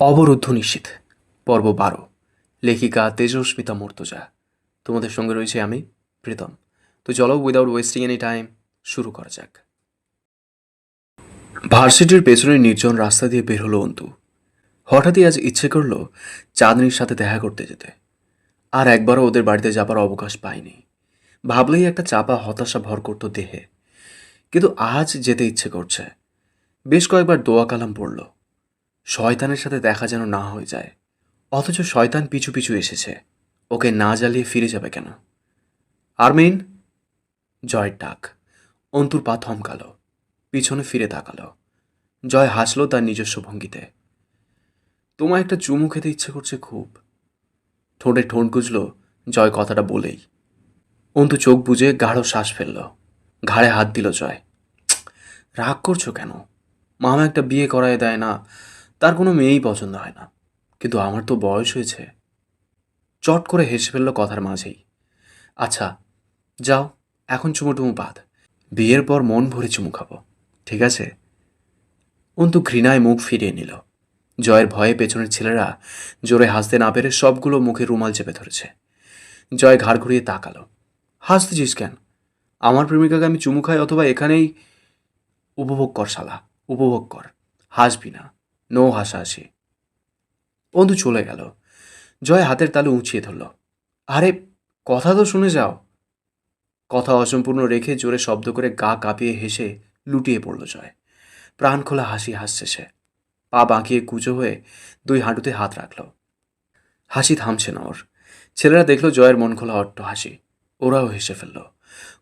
অবরুদ্ধ নিশ্চিত। পর্ব বারো। লেখিকা তেজস্মিতা মর্তজা। তোমাদের সঙ্গে রয়েছে আমি, প্রীতম। তো চলো উইদাউট ওয়েস্টিং এনি টাইম শুরু করা যাক। ভার্সিটির পেছনের নির্জন রাস্তা দিয়ে বের হলো অন্তু। হঠাৎই আজ ইচ্ছে করল চাঁদনির সাথে দেখা করতে যেতে। আর একবারও ওদের বাড়িতে যাবার অবকাশ পায়নি ভাবলেই একটা চাপা হতাশা ভর করতো দেহে। কিন্তু আজ যেতে ইচ্ছে করছে। বেশ কয়েকবার দোয়া কালাম পড়ল। শয়তানের সাথে দেখা যেন না হয়ে যায়। অথচ শয়তান পিছু পিছু এসেছে। ওকে না জ্বালিয়ে ফিরে যাবে কেন? আরমিন? জয়ের ডাক। অন্তুর পা থমকালো। পিছনে ফিরে তাকালো। জয় হাসলো তার নিজস্ব ভঙ্গিতে। তোমায় একটা চুমু খেতে ইচ্ছে করছে খুব। ঠোঁটে ঠোঁট গুজল। জয় কথাটা বলেই। অন্তু চোখ বুজে গাঢ় শ্বাস ফেলল। ঘাড়ে হাত দিল জয়। রাগ করছ কেন? মামা একটা বিয়ে করায় দেয় না। তার কোনো মেয়েই পছন্দ হয় না। কিন্তু আমার তো বয়স হয়েছে। চট করে হেসে ফেলল কথার মাঝেই। আচ্ছা যাও, এখন চুমু টুমু বাদ। বিয়ের পর মন ভরে চুমু খাব, ঠিক আছে? অন্তু ঘৃণায় মুখ ফিরিয়ে নিল। জয়ের ভয়ে পেছনের ছেলেরা জোরে হাসতে না পেরে সবগুলো মুখে রুমাল চেপে ধরেছে। জয় ঘাড় ঘুরিয়ে তাকালো। হাসতেছিস কেন? আমার প্রেমিকাকে আমি চুমু খাই অথবা এখানেই? উপভোগ কর শালা, উপভোগ কর। হাসবি না। নো হাসাহাসি বন্ধু চলে গেল। জয় হাতের তালু উঁচিয়ে ধরল। আরে, কথা তো শুনে যাও। কথা অসম্পূর্ণ রেখে জোরে শব্দ করে গা কাঁপিয়ে হেসে লুটিয়ে পড়ল জয়। প্রাণ খোলা হাসি হাসছে সে। পা বাঁকিয়ে কুচো হয়ে দুই হাঁটুতে হাত রাখল। হাসি থামছে না ওর। ছেলেরা দেখল জয়ের মন খোলা অট্ট হাসি। ওরাও হেসে ফেলল।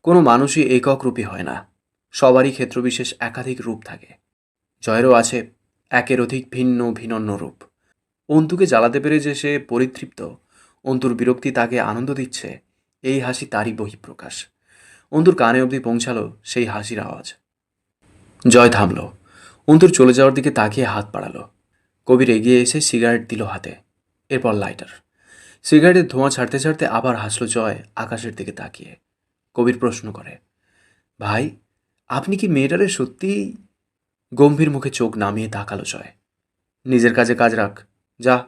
কোনো মানুষই একক রূপী হয় না। সবারই ক্ষেত্রবিশেষ একাধিক রূপ থাকে। জয়েরও আছে একের অধিক ভিন্ন ভিনন্ন রূপ। অন্তুকে জ্বালাতে পেরে যে সে পরিতৃপ্ত, অন্তুর বিরক্তি তাকে আনন্দ দিচ্ছে, এই হাসি তারই বহিঃপ্রকাশ। অন্তুর কানে অবধি পৌঁছালো সেই হাসির আওয়াজ। জয় থামল। অন্তুর চলে যাওয়ার দিকে তাকিয়ে হাত বাড়ালো। কবির এগিয়ে এসে সিগারেট দিল হাতে। এরপর লাইটার। সিগারেটের ধোঁয়া ছাড়তে ছাড়তে আবার হাসলো জয় আকাশের দিকে তাকিয়ে। কবির প্রশ্ন করে, ভাই, আপনি কি মেয়েটারে সত্যিই গম্ভীর মুখে চোখ নামিয়ে তাকালো জয়। নিজের কাজে কাজ রাখ, যা।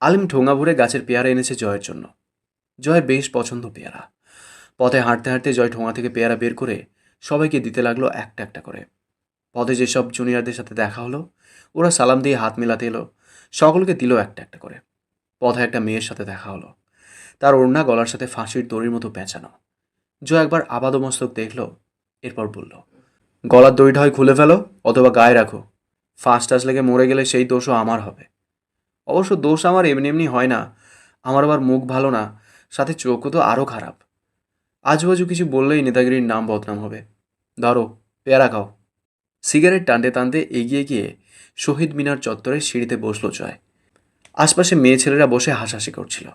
আলিম ঠোঙা ভরে গাছের পেয়ারা এনেছে জয়ের জন্য। জয় বেশ পছন্দ পেয়ারা। পথে হাঁটতে হাঁটতে জয় ঠোঙা থেকে পেয়ারা বের করে সবাইকে দিতে লাগল একটা একটা করে। পথে যেসব জুনিয়রদের সাথে দেখা হলো, ওরা সালাম দিয়ে হাত মেলাতে এলো, সকলকে দিল একটা একটা করে। পথে একটা মেয়ের সাথে দেখা হলো। তার ওড়না গলার সাথে ফাঁসির দড়ির মতো পেঁচানো। জয় একবার আপাদমস্তক দেখল, এরপর বলল গলার দড়িটা হয় খুলে ফেলো অথবা গায়ে রাখো। ফাঁস টাস লেগে মরে গেলে সেই দোষও আমার হবে। অবশ্য দোষ আমার এমনি এমনি হয় না। আমার আবার মুখ ভালো না, সাথে চোখও তো আরও খারাপ। আজুবাজু কিছু বললেই নেতাগিরির নাম বদনাম হবে। ধরো, পেয়ারা খাও। সিগারেট টানতে টানতে এগিয়ে গিয়ে শহীদ মিনার চত্বরে সিঁড়িতে বসল জয়। আশপাশে মেয়ে ছেলেরা বসে হাসাহাসি করছিল।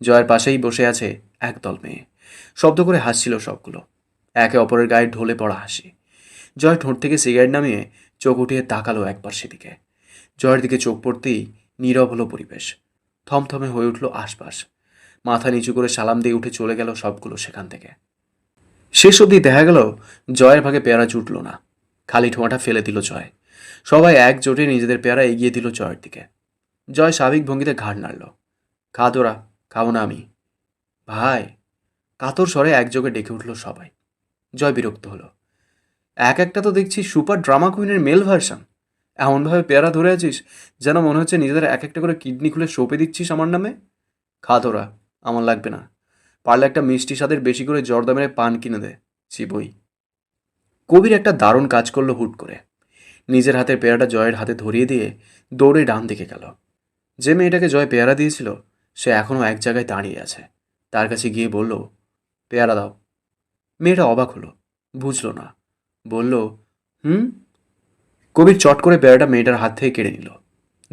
জয়ের পাশেই বসে আছে একদল মেয়ে। শব্দ করে হাসছিল সবগুলো। একে অপরের গায়ে ঢলে পড়া হাসি। জয় ঠোঁট থেকে সিগারেট নামিয়ে চোখ উঠিয়ে তাকালো একবার সেদিকে। জয়ের দিকে চোখ পড়তেই নীরব হলো পরিবেশ। থমথমে হয়ে উঠল আশপাশ। মাথা নিচু করে সালাম দিয়ে উঠে চলে গেল সবগুলো সেখান থেকে। শেষ অবধি দেখা গেল জয়ের ভাগে পেয়ারা জুটল না। খালি ঠোঁয়াটা ফেলে দিল জয়। সবাই একজোটে নিজেদের পেয়ারা এগিয়ে দিল জয়ের দিকে। জয় স্বাভাবিক ভঙ্গিতে ঘাড় নাড়ল। খা তোরা, খাব না আমি। ভাই, কাতর স্বরে একযোগে ডেকে উঠল সবাই। জয় বিরক্ত হলো। এক একটা তো দেখছি সুপার ড্রামা কুইনের মেল ভার্সন। এমনভাবে পেয়ারা ধরে আছিস, যেন মনে হচ্ছে নিজেদের এক একটা করে কিডনি খুলে সোপে দিচ্ছিস আমার নামে? খা তোরা আমার লাগবে না। পারলে একটা মিষ্টি স্বাদের বেশি করে জর্দা মেরে পান কিনে দে চিবই কবির একটা দারুণ কাজ করল হুট করে। নিজের হাতে পেয়ারাটা জয়ের হাতে ধরিয়ে দিয়ে দৌড়ে ডান দিকে গেল। যে মেয়েটাকে জয় পেয়ারা দিয়েছিল, সে এখনও এক জায়গায় দাঁড়িয়ে আছে। তার কাছে গিয়ে বলল, পেয়ারা দাও। মেয়েটা অবাক হলো, বুঝলো না। বলল, হুম? কবির চট করে পেয়ারাটা মেয়েটার হাত থেকে কেড়ে নিল।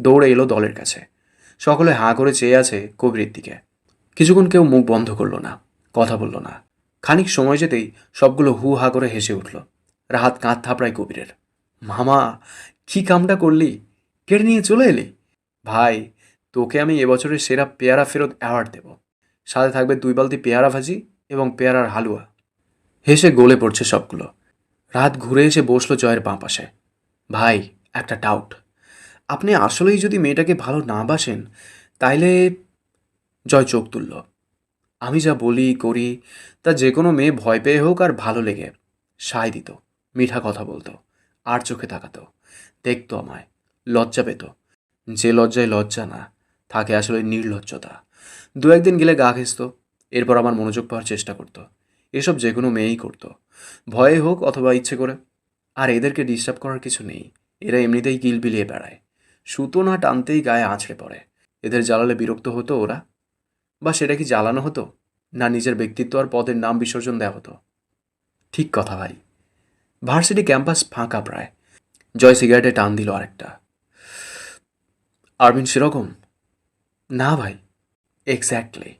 দৌড়ে এলো দলের কাছে। সকলে হাঁ করে চেয়ে আছে কবিরের দিকে। কিছুক্ষণ কেউ মুখ বন্ধ করল না, কথা বলল না। খানিক সময় যেতেই সবগুলো হু হা করে হেসে উঠল। রাহাত কাঁধ থাপড়ায় কবিরের। মামা, কি কামটা করলি? কেড়ে নিয়ে চলে এলি? ভাই, তোকে আমি এবছরের সেরা পেয়ারা ফেরত অ্যাওয়ার্ড দেব। সাথে থাকবে দুই বালতি পেয়ারা ভাজি এবং পেয়ারার হালুয়া। হেসে গলে পড়ছে সবগুলো। রাত ঘুরে এসে বসল জয়ের বাঁ পাশে। ভাই, একটা ডাউট আপনি আসলেই যদি মেয়েটাকে ভালো না বাসেন, তাইলে জয় চোখ তুলল। আমি যা বলি, করি, তা যে কোনো মেয়ে ভয় পেয়ে হোক আর ভালো লেগে সায় দিত, মিঠা কথা বলতো, আর চোখে তাকাতো, দেখতো আমায়, লজ্জা পেত। যে লজ্জায় লজ্জা না থাকে আসলে নির্লজ্জতা। দু একদিন গেলে গা ঘেসত এরপর আমার মনোযোগ পাওয়ার চেষ্টা করতো। এসব যে কোনো মেয়েই করতো। ভয়ে হোক অথবা ইচ্ছে করে। আর এদেরকে ডিস্টার্ব করার কিছু নেই। এরা এমনিতেই কিল বিলিয়ে বেড়ায়। সুতো না টানতেই গায়ে আছড়ে পড়ে। এদের জ্বালালে বিরক্ত হতো ওরা। বা সেটা কি জ্বালানো হতো? না নিজের ব্যক্তিত্ব আর পদের নাম বিসর্জন দেওয়া হতো? ঠিক কথা ভাই। ভার্সিটি ক্যাম্পাস ফাঁকা প্রায়। জয় সিগারেটে টান দিল আরেকটা। আরবিন, সেরকম? না ভাই। এক্স্যাক্টলি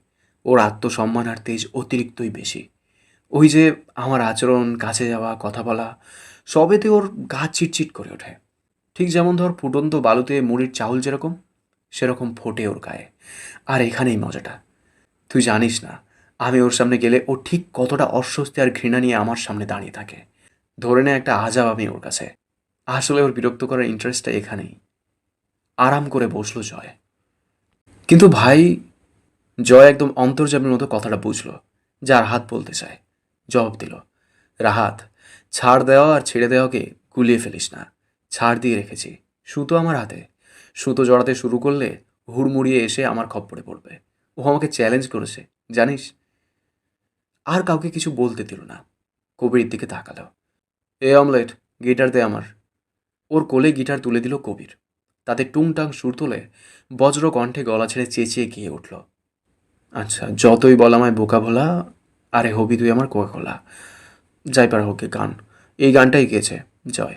ওর আত্মসম্মান আর তেজ অতিরিক্তই বেশি। ওই যে আমার আচরণ, কাছে যাওয়া, কথা বলা, সবেতে ওর গা চিটচিট করে ওঠে। ঠিক যেমন ধর ফুটন্ত বালুতে মুড়ির চাউল যেরকম, সেরকম ফোটে ওর গায়ে। আর এখানেই মজাটা। তুই জানিস না, আমি ওর সামনে গেলে ও ঠিক কতটা অস্বস্তি আর ঘৃণা নিয়ে আমার সামনে দাঁড়িয়ে থাকে। ধরে নে একটা আজাব আমি ওর কাছে। আসলে ওর বিরক্ত করার ইন্টারেস্টটা এখানেই। আরাম করে বসল জয়। কিন্তু ভাই, জয় একদম অন্তর্যামের মতো কথাটা বুঝলো, যার হাত বলতে চায়। জবাব দিল, রাহাত, ছাড় দেওয়া আর ছেড়ে দেওয়াকে গুলিয়ে ফেলিস না। ছাড় দিয়ে রেখেছি। সুতো আমার হাতে। সুতো জড়াতে শুরু করলে হুড়মুড়িয়ে এসে আমার খপ্পরে পড়বে। ও আমাকে চ্যালেঞ্জ করেছে, জানিস? আর কাউকে কিছু বলতে দিল না। কবির দিকে তাকালো। এ অমলেট, গিটার দে আমার। ওর কোলে গিটার তুলে দিল কবির। তাতে টুংটাং সুর তুলে বজ্র কণ্ঠে গলা ছেড়ে চেঁচিয়ে গিয়ে উঠল। আচ্ছা যতই বল আমায় বোকা ভোলা আরে হবি, তুই আমার কোকা যাই পার হোক গান। এই গানটাই গেছে জয়।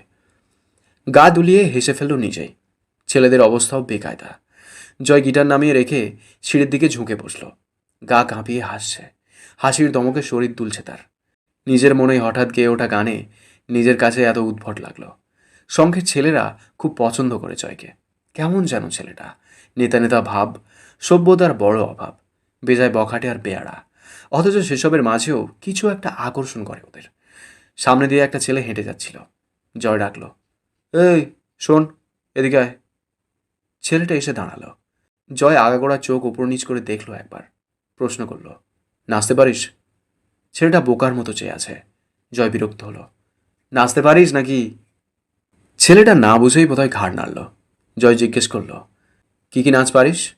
গা দুলিয়ে হেসে ফেলল নিজেই। ছেলেদের অবস্থাও বেকায়দা। জয় গিটার নামিয়ে রেখে সিঁড়ির দিকে ঝুঁকে বসল। গা কাঁপিয়ে হাসছে। হাসির দমকে শরীর দুলছে তার। নিজের মনে হঠাৎ গেয়ে ওঠা গানে নিজের কাছে এত উদ্ভট লাগল। সংঘের ছেলেরা খুব পছন্দ করে জয়কে। কেমন যেন ছেলেটা। নেতা নেতা ভাব, সভ্যতার বড় অভাব। বেজায় বখাটে আর বেয়ারা অথচ সেসবের মাঝেও কিছু একটা আকর্ষণ করে ওদের। সামনে দিয়ে একটা ছেলে হেঁটে যাচ্ছিল। জয় ডাকলো, এই, শোন, এদিকে আয়। ছেলেটা এসে দাঁড়াল। জয় আগাগোড়া চোখ উপর নিচ করে দেখল একবার। প্রশ্ন করল, নাচতে পারিস? ছেলেটা বোকার মতো চেয়ে আছে। জয় বিরক্ত হলো, নাচতে পারিস নাকি? ছেলেটা না বুঝেই বোধহয় ঘাড় নাড়ল। জয় জিজ্ঞেস করল, কি কি নাচ পারিস?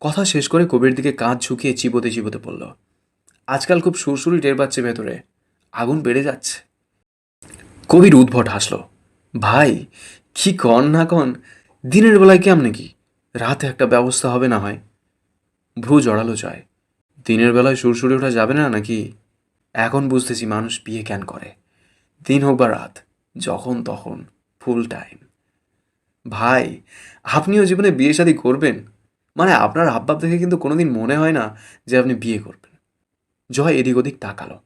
কথা শেষ করে কবির দিকে কাঁধ ঝুঁকিয়ে চিবোতে চিবোতে পড়ল আজকাল খুব সুরসুরি টের পাচ্ছে ভেতরে। আগুন বেড়ে যাচ্ছে। কবির উদ্ভট হাসলো। ভাই, কি কন না কন, দিনের বেলায় কেমনে কি রাতে একটা ব্যবস্থা হবে না হয়। ভ্রু জড়ালো জয়। দিনের বেলায় সুরসুরি ওঠা যাবে না নাকি? এখন বুঝতেছি মানুষ বিয়ে কেন করে। দিন হোক বা রাত, যখন তখন, ফুল টাইম। ভাই, আপনিও জীবনে বিয়ে শাদী করবেন? মানে আপনার হাবভাব দেখে কিন্তু কোনোদিন মনে হয় না যে আপনি বিয়ে করবেন। জয় এদিক ওদিক তাকালো,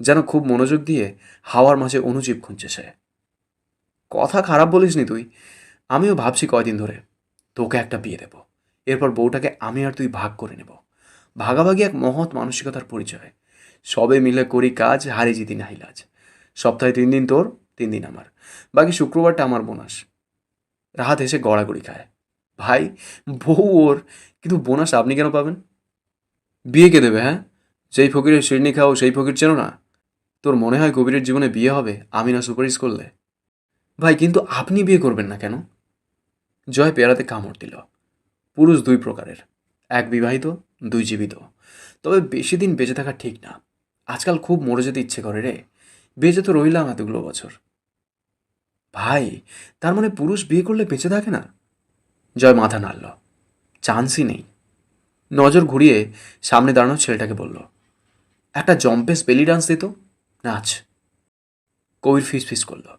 যেন খুব মনোযোগ দিয়ে হাওয়ার মাঝে অনুজীব খুঁজছে সে। কথা খারাপ বলিসনি তুই, আমিও ভাবছি কয়দিন ধরে তোকে একটা বিয়ে দেব। এরপর বউটাকে আমি আর তুই ভাগ করে নেব। ভাগাভাগি এক মহৎ মানসিকতার পরিচয়। সবে মিলে করি কাজ, হারি জিতি নাহিলাজ সপ্তাহে তিন দিন তোর, তিন দিন আমার। বাকি শুক্রবারটা আমার বোনাস। রাহাত এসে গড়াগড়ি খায়। ভাই, বউ ওর, কিন্তু বোনাস আপনি কেন পাবেন? বিয়ে কে দেবে হ্যাঁ? যেই ফকিরের শিরনি খাও, সেই ফকির চেনো না। তোর মনে হয় কবিরের জীবনে বিয়ে হবে? আমি না সুপারিশ করলে। ভাই, কিন্তু আপনি বিয়ে করবেন না কেন? জয় পেয়ারাতে কামড় দিল। পুরুষ দুই প্রকারের। এক বিবাহিত, দুই জীবিত। তবে বেশি দিন বেঁচে থাকা ঠিক না। আজকাল খুব মরে যেতে ইচ্ছে করে রে। বেঁচে তো রইলাম এতগুলো বছর। ভাই, তার মানে পুরুষ বিয়ে করলে বেঁচে থাকে না? জয় মাথা নাড়ল। চান্সই নেই। নজর ঘুরিয়ে সামনে দাঁড়ানো ছেলেটাকে বলল একটা জম্পেস বেলি ডান্স দিত? নাচ। কবির ফিস ফিস করল।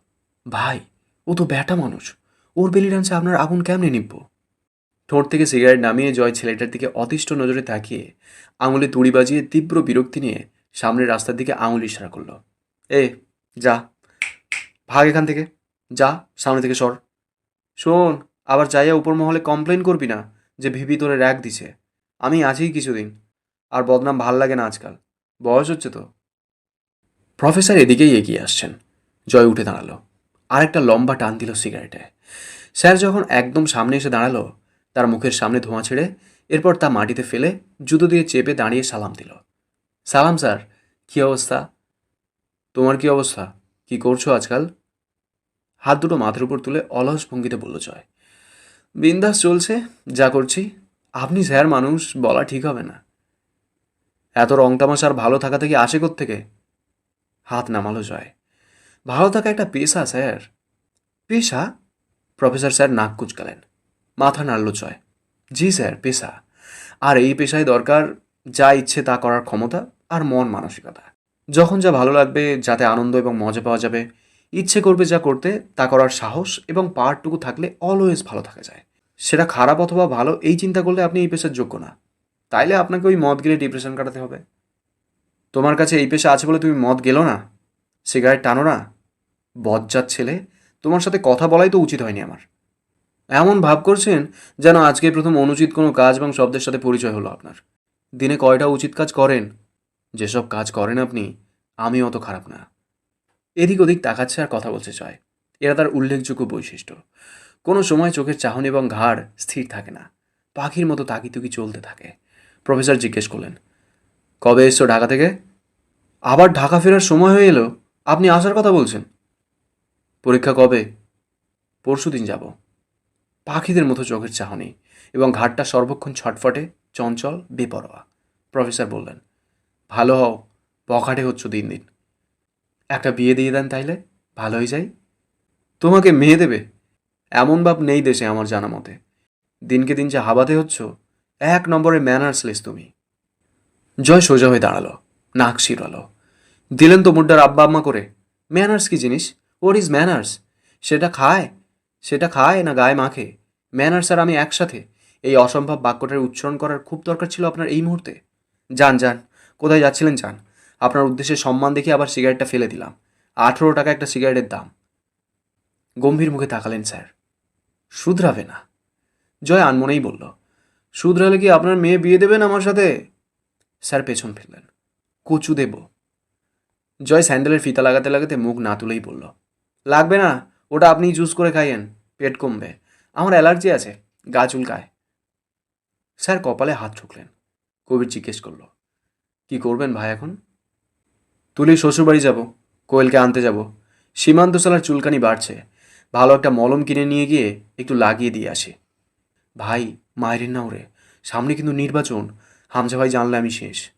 ভাই, ও তো ব্যাটা মানুষ। ওর বেলি ডান্সে আপনার আগুন কেমনে নিব্ব ঠোঁট থেকে সিগারেট নামিয়ে জয় ছেলেটার দিকে অতিষ্ঠ নজরে তাকিয়ে আঙুলে তুড়ি বাজিয়ে তীব্র বিরক্তি নিয়ে সামনের রাস্তার দিকে আঙুল ইশারা করল। এ, যা। ভাগ এখান থেকে। যা, সামনে থেকে সর। শোন, আবার যাইয়া উপর মহলে কমপ্লেন করবি না যে ভিপি তোরে র্যাক দিছে। আমি আছি কিছুদিন। আর বদনাম ভালো লাগে না আজকাল। বয়স হচ্ছে তো। প্রফেসর এদিকেই এগিয়ে আসছেন। জয় উঠে দাঁড়াল। আরেকটা লম্বা টান দিল সিগারেটে। স্যার যখন একদম সামনে এসে দাঁড়াল, তার মুখের সামনে ধোঁয়া ছেড়ে এরপর তা মাটিতে ফেলে জুতো দিয়ে চেপে দাঁড়িয়ে সালাম দিল। সালাম, স্যার। কী অবস্থা? তোমার কি অবস্থা? কি করছ আজকাল? হাত দুটো মাথার উপর তুলে অলস ভঙ্গিতে বলল জয়। বিন্দাস চলছে, যা করছি। আপনি স্যার মানুষ, বলা ঠিক হবে না। এত রং তামাশা আর ভালো থাকা থেকে আসে থেকে হাত নামালো জয়। ভালো থাকা একটা পেশা, স্যার। পেশা? প্রফেসর স্যার নাক কুচকালেন। মাথা নাড়ল জয়। জি, স্যার, পেশা। আর এই পেশায় দরকার যা ইচ্ছে তা করার ক্ষমতা আর মন মানসিকতা। যখন যা ভালো লাগবে, যাতে আনন্দ এবং মজা পাওয়া যাবে, ইচ্ছে করবে যা করতে, তা করার সাহস এবং পাওয়ারটুকু থাকলে অলওয়েজ ভালো থাকা যায়। সেটা খারাপ অথবা ভালো, এই চিন্তা করলে আপনি এই পেশার যোগ্য না। তাইলে আপনাকে ওই মদ গেলে ডিপ্রেশন কাটাতে হবে। তোমার কাছে এই পেশা আছে বলে তুমি মদ গেলো না? সিগারেট টানো না? বজ্জার ছেলে, তোমার সাথে কথা বলাই তো উচিত হয়নি আমার। এমন ভাব করছেন যেন আজকে প্রথম অনুচিত কোনো কাজ এবং শব্দের সাথে পরিচয় হলো আপনার। দিনে কয়টা উচিত কাজ করেন? যেসব কাজ করেন আপনি, আমি অত খারাপ না। এদিক ওদিক তাকাচ্ছে আর কথা বলছে চায় এরা তার উল্লেখযোগ্য বৈশিষ্ট্য। কোনো সময় চোখের চাহনি এবং ঘাড় স্থির থাকে না। পাখির মতো তাকিতুকি চলতে থাকে। প্রফেসর জিজ্ঞেস করলেন, কবে এসছো ঢাকা থেকে? আবার ঢাকা ফেরার সময় হয়ে এলো। আপনি আসার কথা বলছেন। পরীক্ষা কবে? পরশু দিন যাব। পাখিদের মতো চোখের চাহনি এবং ঘাটটা সর্বক্ষণ ছটফটে, চঞ্চল, বেপরোয়া। প্রফেসর বললেন, ভালো হও পকাটে হচ্ছ দিন দিন। একটা বিয়ে দিয়ে দেন তাইলে ভালো হয়ে যাই। তোমাকে মেয়ে দেবে? এমন বাপ নেই দেশে আমার জানা মতে। দিনকে দিন যে হাবাতে হচ্ছ এক নম্বরে ম্যানার্সলেস তুমি। জয় সোজা হয়ে দাঁড়াল, নাক শিরালো। দিলেন তো মুড্ডার আব্বা আম্মা করে। ম্যানার্স কি জিনিস? ওর ইজ ম্যানার্স সেটা খায়? সেটা খায় না গায়ে মাখে? ম্যানার্স আর আমি একসাথে? এই অসম্ভব বাক্যটার উচ্চারণ করার খুব দরকার ছিল আপনার এই মুহূর্তে। যান যান, কোথায় যাচ্ছিলেন যান? আপনার উদ্দেশ্যে সম্মান দেখে আবার সিগারেটটা ফেলে দিলাম। আঠেরো টাকা একটা সিগারেটের দাম। গম্ভীর মুখে তাকালেন স্যার। শুধরাবে না। জয় আনমনেই বলল শুধরালে কি আপনার মেয়ে বিয়ে দেবেন আমার সাথে? স্যার, পেছন ফিরলেন। কচু দেব। জয় স্যান্ডেলের ফিতা লাগাতে লাগাতে মুখ না তুলেই বলল, লাগবে না, ওটা আপনি জুস করে খাইয়েন, পেট কমবে। আমার অ্যালার্জি আছে, গা চুলকায়। স্যার কপালে হাত ঠুকলেন। কবির জিজ্ঞেস করল, কি করবেন ভাই এখন? তুলি শ্বশুরবাড়ি যাব, কোয়েলকে আনতে যাব। সীমান্ত সালার চুলকানি বাড়ছে। ভালো একটা মলম কিনে নিয়ে গিয়ে একটু লাগিয়ে দিয়ে আসি। ভাই মায়ের না ওরে সামনে কিন্তু নির্বাচন। হামজা ভাই জানলে আমি শেষ।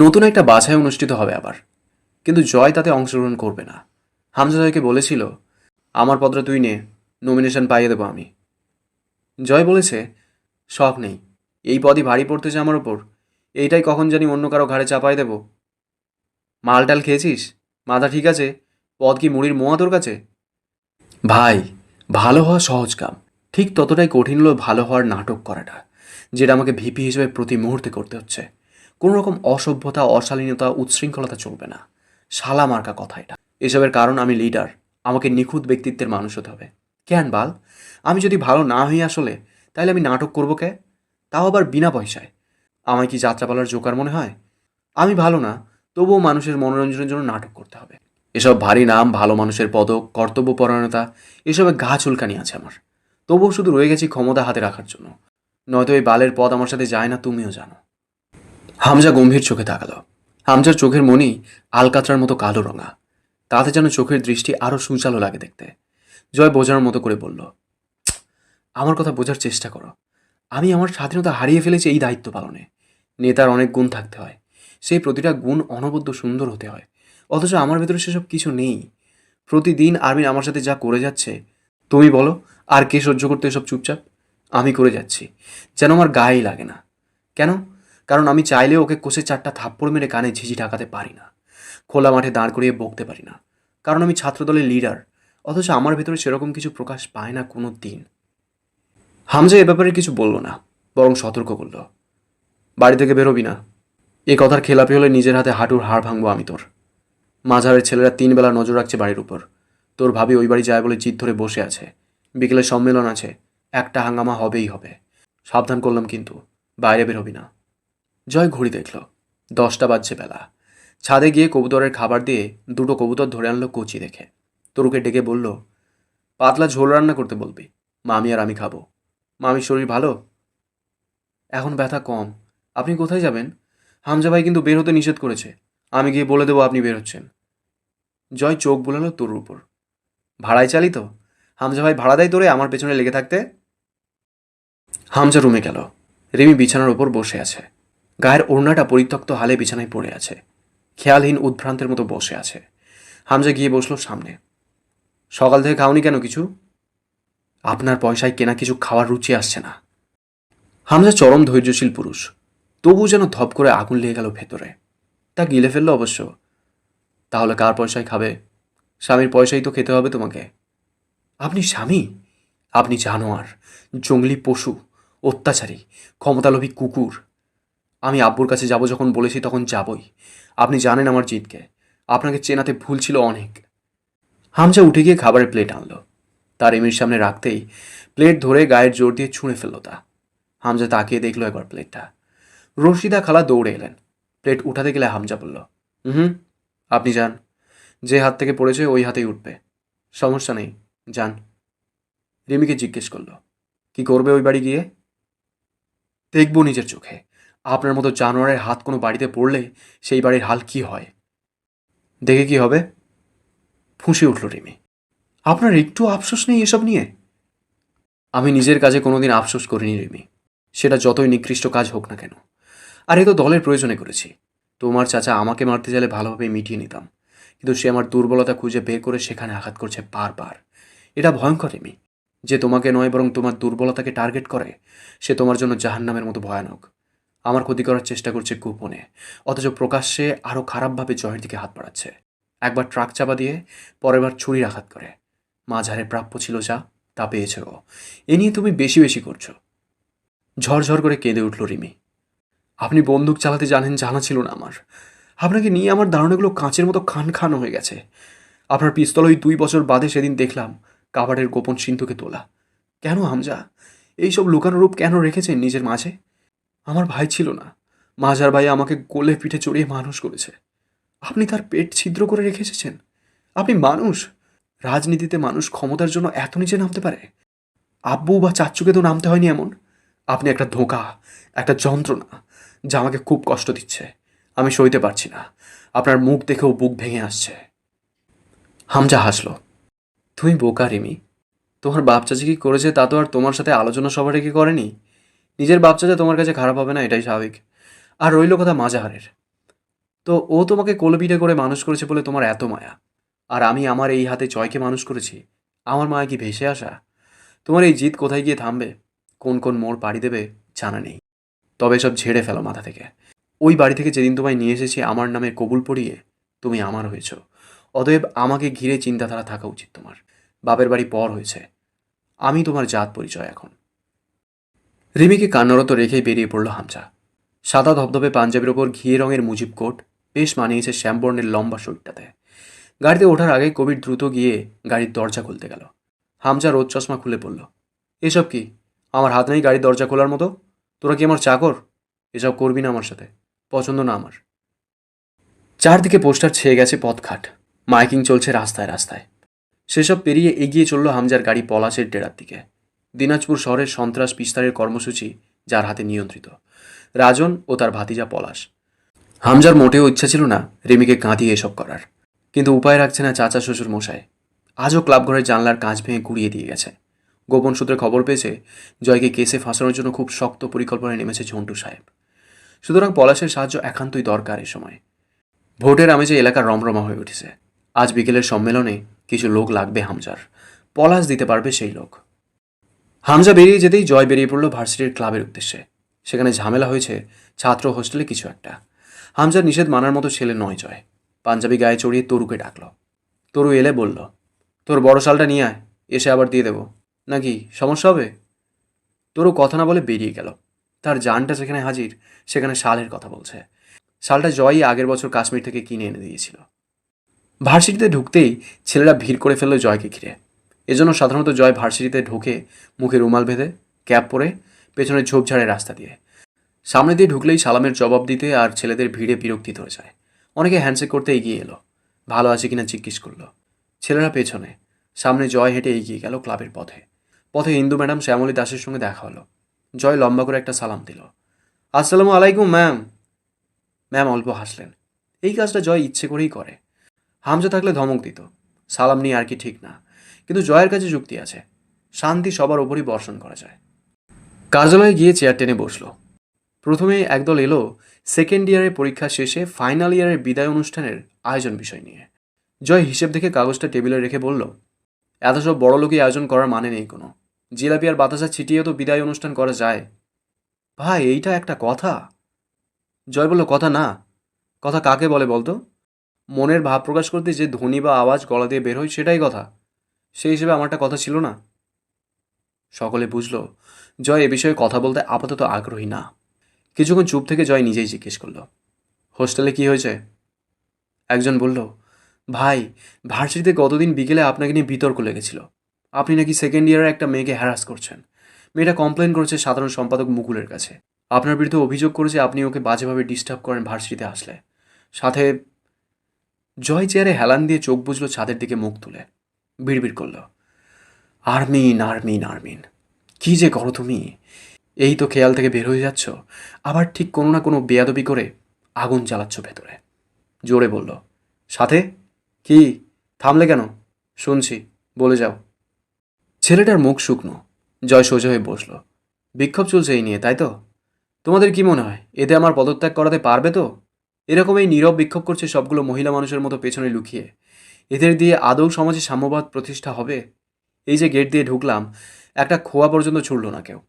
নতুন একটা বাছাই অনুষ্ঠিত হবে আবার। কিন্তু জয় তাতে অংশগ্রহণ করবে না। হামজা জয়কে বলেছিল, আমার পদটা তুই নে নমিনেশন পাইয়ে দেবো আমি। জয় বলেছে, শখ নেই। এই পদই ভারী পড়তেছে আমার ওপর। এইটাই কখন জানি অন্য কারও ঘাড়ে চাপাই দেব। মালটাল খেয়েছিস? মাথা ঠিক আছে? পদ কি মুড়ির মোয়া তোর কাছে? ভাই, ভালো হওয়া সহজ কাম। ঠিক ততটাই কঠিন হলো ভালো হওয়ার নাটক করাটা, যেটা আমাকে ভিপি হিসেবে প্রতি মুহূর্তে করতে হচ্ছে। কোনো রকম অসভ্যতা, অশালীনতা, উচ্ছৃঙ্খলতা চলবে না। শালা মার্কা কথা এটা। এসবের কারণ আমি লিডার, আমাকে নিখুঁত ব্যক্তিত্বের মানুষ হতে হবে। কেন বাল? আমি যদি ভালো না হই আসলে তাহলে আমি নাটক করব কে? তাও আবার বিনা পয়সায়। আমায় কি যাত্রাপালার জোকার মনে হয়? আমি ভালো না, তবুও মানুষের মনোরঞ্জনের জন্য নাটক করতে হবে। এসব ভারী নাম, ভালো মানুষের পদক, কর্তব্যপরায়ণতা, এসবে গা চুলকানি আছে আমার। তবুও শুধু রয়ে গেছি ক্ষমতা হাতে রাখার জন্য। নয়তো এই বালের পদ আমার সাথে যায় না, তুমিও জানো। হামজা গম্ভীর চোখে তাকালো। হামজার চোখের মনি আলকাতরার মতো কালো রঙা। তাতে যেন চোখের দৃষ্টি আরও সুচালো লাগে দেখতে। জয় বোঝানোর মতো করে বলল আমার কথা বোঝার চেষ্টা করো। আমি আমার স্বাধীনতা হারিয়ে ফেলেছি এই দায়িত্ব পালনে। নেতার অনেক গুণ থাকতে হয়। সেই প্রতিটা গুণ অনবদ্য সুন্দর হতে হয়। অথচ আমার ভেতরে সেসব কিছু নেই। প্রতিদিন আর্মিন আমার সাথে যা করে যাচ্ছে, তুমি বলো আর কে সহ্য করতে এসব চুপচাপ? আমি করে যাচ্ছি। যেন আমার গায়েই লাগে না। কেন? কারণ আমি চাইলেও ওকে কোষে চারটা থাপ্পড় মেরে কানে ঝিঝি ঢাকাতে পারি না। খোলা মাঠে দাঁড় করিয়ে বকতে পারি না। কারণ আমি ছাত্রদলের লিডার অথচ আমার ভেতরে সেরকম কিছু প্রকাশ পায় না কোনো দিন। হামজা এ ব্যাপারে কিছু বলল না, বরং সতর্ক করল। বাড়ি থেকে বেরোবি না। এ কথার খেলাপি হলে নিজের হাতে হাঁটুর হাড় ভাঙবো আমি তোর। মাঝারের ছেলেরা তিন বেলা নজর রাখছে বাড়ির উপর। তোর ভাবি ওই বাড়ি যায় বলে জিদ ধরে বসে আছে। বিকেলে সম্মেলন আছে, একটা হাঙ্গামা হবেই হবে। সাবধান করলাম কিন্তু, বাইরে বেরোবি না। জয় ঘড়ি দেখল, দশটা বাজছে বেলা। ছাদে গিয়ে কবুতরের খাবার দিয়ে দুটো কবুতর ধরে আনলো কচি দেখে। তরুকে ডেকে বলল, পাতলা ঝোল রান্না করতে বলবি, মামি আর আমি খাব। মামির শরীর ভালো? এখন ব্যথা কম। আপনি কোথায় যাবেন? হামজা ভাই কিন্তু বের হতে নিষেধ করেছে। আমি গিয়ে বলে দেবো আপনি বের হচ্ছেন। জয় চোখ বোলালো তোর উপর। ভাড়ায় চালি তো? হামজা ভাই ভাড়া দেয় তোরে, আমার পেছনে লেগে থাকতে? হামজা রুমে গেল। রিমি বিছানার ওপর বসে আছে। গায়ের ওড়নাটা পরিত্যক্ত হালে বিছানায় পড়ে আছে। খেয়ালহীন উদ্ভ্রান্তের মতো বসে আছে। হামজা গিয়ে বসল সামনে। সকাল থেকে খাওনি কেন কিছু? আপনার পয়সায় কেনা কিছু খাওয়ার রুচি আসছে না। হামজা চরম ধৈর্যশীল পুরুষ। তবু যেন ধপ করে আগুন লেগে গেল ভেতরে। তা গিলে ফেলল অবশ্য। তাহলে কার পয়সায় খাবে? স্বামীর পয়সাই তো খেতে হবে তোমাকে। আপনি স্বামী? আপনি জানোয়ার, জঙ্গলি পশু, অত্যাচারী, ক্ষমতালোভী কুকুর। আমি আব্বুর কাছে যাব যখন বলেছি তখন যাবই। আপনি জানেন আমার জিতকে আপনাকে চেনাতে ভুল ছিল অনেক। হামজা উঠে গিয়ে খাবারের প্লেট আনলো। তার এমির সামনে রাখতেই প্লেট ধরে গায়ের জোর দিয়ে ছুঁড়ে ফেলল তা। হামজা তাকিয়ে দেখল একবার প্লেটটা রশিদা খালা দৌড়ে এলেন। প্লেট উঠাতে গেলে হামজা বলল হুম আপনি যান। যে হাত থেকে পড়েছে ওই হাতেই উঠবে। সমস্যা নেই। যান। রিমিকে জিজ্ঞেস করল, কি করবে ওই বাড়ি গিয়ে? দেখব নিজের চোখে। আপনার মতো জানোয়ারের হাত কোনো বাড়িতে পড়লে সেই বাড়ির হাল কি হয়? দেখে কি হবে? ফুঁসে উঠল রিমি। আপনার একটু আফসোস নেই এসব নিয়ে? আমি নিজের কাজে কোনোদিন আফসোস করিনি রিমি। সেটা যতই নিকৃষ্ট কাজ হোক না কেন। আর এ তো দলের প্রয়োজনে করেছি। তোমার চাচা আমাকে মারতে চাইলে ভালোভাবে মিটিয়ে নিতাম। কিন্তু সে আমার দুর্বলতা খুঁজে বের করে সেখানে আঘাত করছে বারবার। এটা ভয়ঙ্কর, রিমি। যে তোমাকে নয় বরং তোমার দুর্বলতাকে টার্গেট করে, সে তোমার জন্য জাহান্নামের মতো ভয়ানক। আমার ক্ষতি করার চেষ্টা করছে গোপনে, অথচ প্রকাশ্যে আরও খারাপভাবে জয়ের দিকে হাত বাড়াচ্ছে। একবার ট্রাক চাপা দিয়ে পরের বার ছুরির আঘাত করে। মাঝারে প্রাপ্য ছিল যা, তা পেয়েছে এ নিয়ে তুমি বেশি বেশি করছ। ঝরঝর করে কেঁদে উঠল রিমি। আপনি বন্দুক চালাতে জানেন জানা ছিল না আমার। আপনাকে নিয়ে আমার ধারণাগুলো কাঁচের মতো খান খান হয়ে গেছে। আপনার পিস্তল ওই দুই বছর বাদে সেদিন দেখলাম। কাবাডের গোপন সিন্ধুকে তোলা। কেন হামজা? এইসব লুকানো রূপ কেন রেখেছেন নিজের মাঝে? আমার ভাই ছিল না। মাজার ভাই আমাকে গোলে পিঠে চড়িয়ে মানুষ করেছে। আপনি তার পেট ছিদ্র করে রেখে এসেছেন? আপনি মানুষ? রাজনীতিতে মানুষ ক্ষমতার জন্য এত নিচে নামতে পারে? আব্বু বা চাচ্চুকে তো নামতে হয়নি এমন। আপনি একটা ধোঁকা, একটা যন্ত্রণা, যা আমাকে খুব কষ্ট দিচ্ছে। আমি সইতে পারছি না। আপনার মুখ দেখেও বুক ভেঙে আসছে। হামজা হাসলো। তুমি বোকা, রিমি। তোমার চাচি কি করেছে তা তো আর তোমার সাথে আলোচনা সভাটা কি করেনি? নিজের বাপ চাচা তোমার কাছে খারাপ হবে না, এটাই স্বাভাবিক। আর রইল কথা মাজাহারের। তো ও তোমাকে কোলপিঠে করে মানুষ করেছে বলে তোমার এত মায়া। আর আমি আমার এই হাতে জয়কে মানুষ করেছি, আমার মায়া কি ভেসে আসা? তোমার এই জিত কোথায় গিয়ে থামবে? কোন কোন মোড় পাড়ি দেবে জানা নেই। তবে সব ঝেড়ে ফেলো মাথা থেকে। ওই বাড়ি থেকে যেদিন তোমায় নিয়ে এসেছি, আমার নামে কবুল পড়িয়ে তুমি আমার হয়েছ। অতএব আমাকে ঘিরে চিন্তাধারা থাকা উচিত তোমার। বাপের বাড়ি পর হয়েছে। আমি তোমার জাত পরিচয় এখন। রিমিকে কান্নারত রেখেই বেরিয়ে পড়ল হামজা। সাদা ধবধবে পাঞ্জাবের ওপর ঘিয়ে রঙের মুজিব কোট বেশ মানিয়েছে শ্যামবর্ণের লম্বা শরীরটাতে। গাড়িতে ওঠার আগে কবির দ্রুত গিয়ে গাড়ির দরজা খুলতে গেল। হামজা রোদ চশমা খুলে পড়ল এসব কি? আমার হাত নেই গাড়ির দরজা খোলার মতো? তোরা কি আমার চাকর? এসব করবি না আমার সাথে। পছন্দ না আমার। চারদিকে পোস্টার ছেয়ে গেছে পথঘাট। মাইকিং চলছে রাস্তায় রাস্তায়। সেসব পেরিয়ে এগিয়ে চলল হামজার গাড়ি পলাশের ডেরার দিকে। দিনাজপুর শহরের সন্ত্রাস বিস্তারের কর্মসূচি যার হাতে নিয়ন্ত্রিত। রাজন ও তার ভাতিজা পলাশ। হামজার মোটেও ইচ্ছা ছিল না রিমিকে কাঁদিয়ে এসব করার। কিন্তু উপায় রাখছে না চাচা শ্বশুর মশাই। আজও ক্লাবঘরের জানলার কাঁচ ভেঙে গুড়িয়ে দিয়ে গেছে। গোপন সূত্রে খবর পেয়েছে, জয়কে কেসে ফাঁসানোর জন্য খুব শক্ত পরিকল্পনায় নেমেছে ঝন্টু সাহেব। সুতরাং পলাশের সাহায্য একান্তই দরকার এ সময়। ভোটের আমেজে এলাকা রমরমা হয়ে উঠেছে। আজ বিকেলের সম্মেলনে কিছু লোক লাগবে হামজার। পলাশ দিতে পারবে সেই লোক। হামজা বেরিয়ে যেতেই জয় বেরিয়ে পড়ল ভার্সিটির ক্লাবের উদ্দেশ্যে। সেখানে ঝামেলা হয়েছে ছাত্র হোস্টেলে কিছু একটা। হামজার নিষেধ মানার মতো ছেলে নয় জয়। পাঞ্জাবি গায়ে চড়িয়ে তরুকে ডাকল। তরু এলে বলল, তোর বড় শালটা নিয়ে আয়, এসে আবার দিয়ে দেবো। নাকি সমস্যা হবে? তরু কথা না বলে বেরিয়ে গেল। তার জানটা যেখানে হাজির, সেখানে শালের কথা বলছে। শালটা জয়ই আগের বছর কাশ্মীর থেকে কিনে এনে দিয়েছিল। ভার্সিটিতে ঢুকতেই ছেলেরা ভিড় করে ফেলল জয়কে ঘিরে। এজন্য সাধারণত জয় ভার্সিটিতে ঢুকে মুখে রুমাল বেঁধে, ক্যাপ পরে, পেছনে ঝোপঝাড়ে রাস্তা দিয়ে। সামনে দিয়ে ঢুকলেই সালামের জবাব দিতে আর ছেলেদের ভিড়ে বিরক্তি ধরে যায়। অনেকে হ্যান্ডশেক করতে এগিয়ে এলো। ভালো আছে কিনা জিজ্ঞেস করল। ছেলেরা পেছনে, সামনে জয় হেঁটে এগিয়ে গেল ক্লাবের পথে। পথে ইন্দু ম্যাডাম শ্যামলী দাসের সঙ্গে দেখা হলো। জয় লম্বা করে একটা সালাম দিল। আসসালামু আলাইকুম, ম্যাম। ম্যাম অল্প হাসলেন। এই কাজটা জয় ইচ্ছে করেই করে। হামজা থাকলে ধমক দিত। সালাম নিয়ে আর কি ঠিক না। কিন্তু জয়ের কাছে যুক্তি আছে। শান্তি সবার ওপরই বর্ষণ করা যায়। কার্যালয়ে গিয়ে চেয়ার টেনে বসল। প্রথমে একদল এলো সেকেন্ড ইয়ারের পরীক্ষা শেষে ফাইনাল ইয়ারের বিদায় অনুষ্ঠানের আয়োজন বিষয় নিয়ে। জয় হিসেব দেখে কাগজটা টেবিলে রেখে বলল, এত সব বড় লোকই আয়োজন করার মানে নেই কোনো। জিলাপি আর বাতাসা ছিটিয়ে তো বিদায় অনুষ্ঠান করা যায়। ভাই, এইটা একটা কথা? জয় বলল, কথা না। কথা কাকে বলে বলতো? মনের ভাব প্রকাশ করতে যে ধ্বনি বা আওয়াজ গলা দিয়ে বের হয় সেটাই কথা। সেই হিসেবে আমারটা কথা ছিল না। সকলে বুঝলো, জয় এ বিষয়ে কথা বলতে আপাতত আগ্রহী না। কিছুক্ষণ চুপ থেকে জয় নিজেই জিজ্ঞেস করল, হোস্টেলে কি হয়েছে? একজন বলল, ভাই, ভার্সিটিতে গতদিন বিকেলে আপনাকে নিয়ে বিতর্ক লেগেছিল। আপনি নাকি সেকেন্ড ইয়ারের একটা মেয়েকে হ্যারাস করছেন। মেয়েটা কমপ্লেন করেছে সাধারণ সম্পাদক মুকুলের কাছে। আপনার বিরুদ্ধে অভিযোগ করেছে আপনি ওকে বাজেভাবে ডিস্টার্ব করেন ভার্সিটিতে আসলে। সাথে জয় চেয়ারে হেলান দিয়ে চোখ বুঝলো ছাদের দিকে মুখ তুলে। বিড়বিড় করল, আর্মিন আর্মিন আর্মিন, কি যে করো তুমি? এই তো খেয়াল থেকে বের হয়ে যাচ্ছ, আবার ঠিক কোনো না কোনো বেয়াদবি করে আগুন জ্বালাচ্ছ ভেতরে। জোরে বলল, সাথে? কি? থামলে কেন? শুনছি, বলে যাও। ছেলেটার মুখ শুকনো, জয় সোজা হয়ে বসল, বিক্ষোভ চলছে এই নিয়ে, তাই তো? তোমাদের কি মনে হয়, এতে আমার পদত্যাগ করাতে পারবে তো? এরকম এই নীরব বিক্ষোভ করছে সবগুলো মহিলা মানুষের মতো পেছনে লুকিয়ে। এদের দিয়ে আদৌ সমাজে সাম্যবাদ প্রতিষ্ঠা হবে? এই যে গেট দিয়ে ঢুকলাম, একটা খোয়া পর্যন্ত ছুড়ল না কেউ।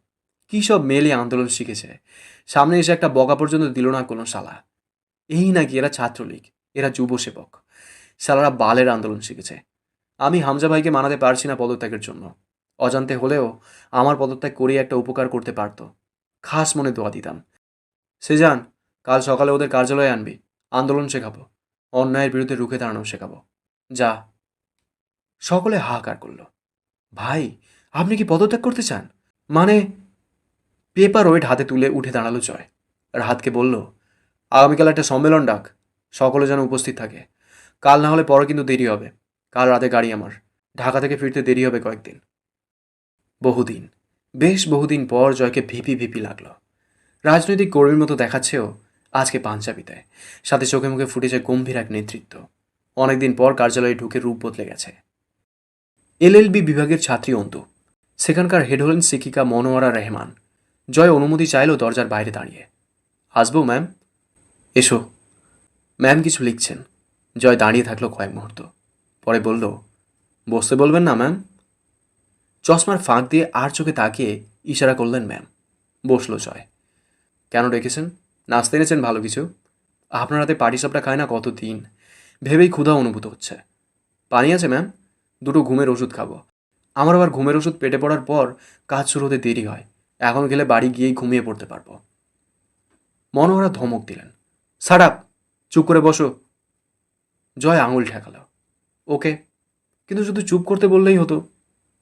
কী সব মেলে আন্দোলন শিখেছে। সামনে এসে একটা বকা পর্যন্ত দিল না কোনো শালা। এই নাকি এরা ছাত্রলীগ, এরা যুব সেবক শালারা বালের আন্দোলন শিখেছে। আমি হামজা ভাইকে মানাতে পারছি না পদত্যাগের জন্য। অজান্তে হলেও আমার পদত্যাগ করিয়ে একটা উপকার করতে পারতো। খাস মনে দোয়া দিতাম। সে যান কাল সকালে ওদের কার্যালয়ে আনবি। আন্দোলন শেখাবো। অন্যায়ের বিরুদ্ধে রুখে দাঁড়ানো শেখাবো। যা। সকলে হাহাকার করল। ভাই, আপনি কি পদত্যাগ করতে চান? মানে পেপার ওয়েট হাতে তুলে উঠে দাঁড়াল জয়। রাহাতকে বলল, আগামীকাল একটা সম্মেলন ডাক। সকলে যেন উপস্থিত থাকে। কাল না হলে পরে কিন্তু দেরি হবে। কাল রাতে গাড়ি আমার। ঢাকা থেকে ফিরতে দেরি হবে কয়েকদিন। বহুদিন। বেশ বহুদিন পর জয়কে ভিপি ভিপি লাগল। রাজনৈতিক কর্মীর মতো দেখাচ্ছেও আজকে পাঞ্জাবিতে। সাথে চোখে মুখে ফুটেছে গম্ভীর এক নেতৃত্ব। অনেকদিন পর কার্যালয়ে ঢুকে রূপ বদলে গেছে। এলএলবি বিভাগের ছাত্রী অন্তু। সেখানকার হেড হলেন শিক্ষিকা মনোয়ারা রেহমান। জয় অনুমতি চাইল দরজার বাইরে দাঁড়িয়ে। আসব, ম্যাম? এসো। ম্যাম কিছু লিখছেন। জয় দাঁড়িয়ে থাকল কয়েক মুহূর্ত। পরে বলল, বসতে বলবেন না, ম্যাম? চশমার ফাঁক দিয়ে আর চোখে তাকিয়ে ইশারা করলেন ম্যাম। বসল জয়। কেন ডেকেছেন? নাস্তে এনেছেন ভালো কিছু? আপনার হাতে পাটি সবটা খায় না কত দিন ভেবেই ক্ষুধা অনুভূত হচ্ছে। পানি আছে ম্যাম দুটো ঘুমের ওষুধ খাব। আমার আবার ঘুমের ওষুধ পেটে পড়ার পর কাজ শুরু হতে দেরি হয়। এখন গেলে বাড়ি গিয়েই ঘুমিয়ে পড়তে পারব। মনোহরা ধমক দিলেন। সারাপ, চুপ করে বসো। জয় আঙুল ঠেকালো। ওকে, কিন্তু শুধু চুপ করতে বললেই হতো।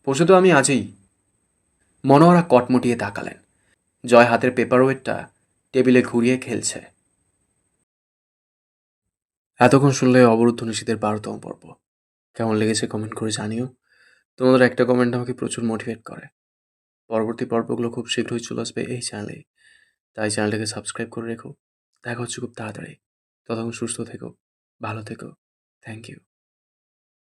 বসে তো আমি আছেই মনোহরা কটমটিয়ে তাকালেন। জয় হাতের পেপার ওয়েটটা টেবিলে ঘুরিয়ে খেলছে। এতক্ষণ শুনলে অবরুদ্ধ নিষিদ্ধের বারোতম পর্ব। কেমন লেগেছে কমেন্ট করে জানিও। তোমাদের একটা কমেন্ট আমাকে প্রচুর মোটিভেট করে। পরবর্তী পর্বগুলো খুব শীঘ্রই চলে আসবে এই চ্যানেলে তাই চ্যানেলটাকে সাবস্ক্রাইব করে রেখো। দেখা হচ্ছে খুব তাড়াতাড়ি। ততক্ষণ সুস্থ থেকো, ভালো থেকো। Thank you